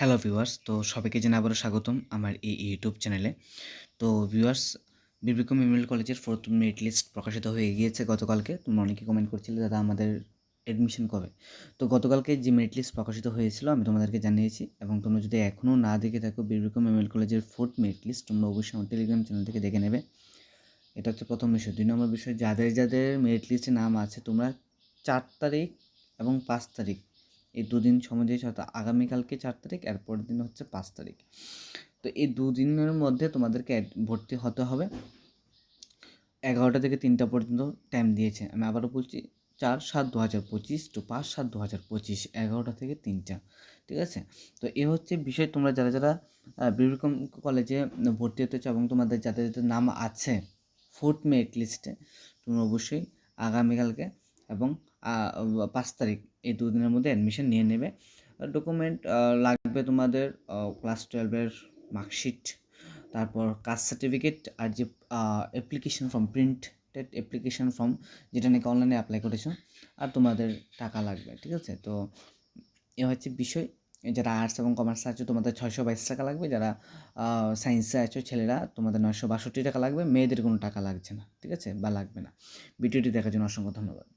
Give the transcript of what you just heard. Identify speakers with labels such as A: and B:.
A: Hello viewers, তো সবাইকে জানাই আবারও স্বাগতম আমার এই ইউটিউব চ্যানেলে। তো ভিউয়ার্স বিবিকম মেমোরিয়াল কলেজের ফোর্থ মেরিট লিস্ট প্রকাশিত হয়ে গিয়েছে গতকালকে। তোমরা অনেকে কমেন্ট করছিলে, দাদা, আমাদের অ্যাডমিশন কবে? তো গতকালকে যে মেরিট লিস্ট প্রকাশিত হয়েছিল, আমি তোমাদেরকে জানিয়েছি এবং তোমরা যদি এখনও না দেখে থাকো বিবিকম মেমোরিয়াল কলেজের ফোর্থ মেরিট লিস্ট তোমরা অবশ্যই আমার টেলিগ্রাম চ্যানেল থেকে দেখে নেবে। এটা হচ্ছে প্রথম বিষয়। দুই নম্বর বিষয়, যাদের যাদের মেরিট লিস্টে নাম আছে, তোমরা চার তারিখ এবং পাঁচ তারিখ এই দুদিন সময় দিয়েছে অর্থাৎ আগামীকালকে চার তারিখ এরপর দিন হচ্ছে পাঁচ তারিখ। তো এই দুদিনের মধ্যে তোমাদেরকে ভর্তি হতে হবে। এগারোটা থেকে তিনটা পর্যন্ত টাইম দিয়েছে। আমি আবারও বলছি, চার সাত দু হাজার পঁচিশ টু পাঁচ সাত দু হাজার পঁচিশ, এগারোটা থেকে তিনটা। ঠিক আছে? তো এ হচ্ছে বিষয়, তোমরা যারা যারা বিবিকম কলেজে ভর্তি হতে চাও এবং তোমাদের যাদের যাদের নাম আছে ফোর্থ মেরিট লিস্টে তোমরা অবশ্যই আগামীকালকে এবং পাঁচ তারিখ এই দুদিনের মধ্যে অ্যাডমিশন নিয়ে নেবে। ডকুমেন্ট লাগবে তোমাদের ক্লাস টুয়েলভের মার্কশিট তারপর কাস্ট সার্টিফিকেট আর যে application form printed application form যেটা নাকি অনলাইনে অ্যাপ্লাই করেছ, আর তোমাদের টাকা লাগবে, ঠিক আছে? তো এ হচ্ছে বিষয়। যারা আর্টস এবং কমার্স আছো, তোমাদের ছয়শো বাইশ টাকা লাগবে। যারা সায়েন্সে আছো, ছেলেরা, তোমাদের নয়শো বাষট্টি টাকা লাগবে। মেয়েদের কোনো টাকা লাগছে না, ঠিক আছে? বা লাগবে না। ভিডিওটি দেখার জন্য অসংখ্য ধন্যবাদ।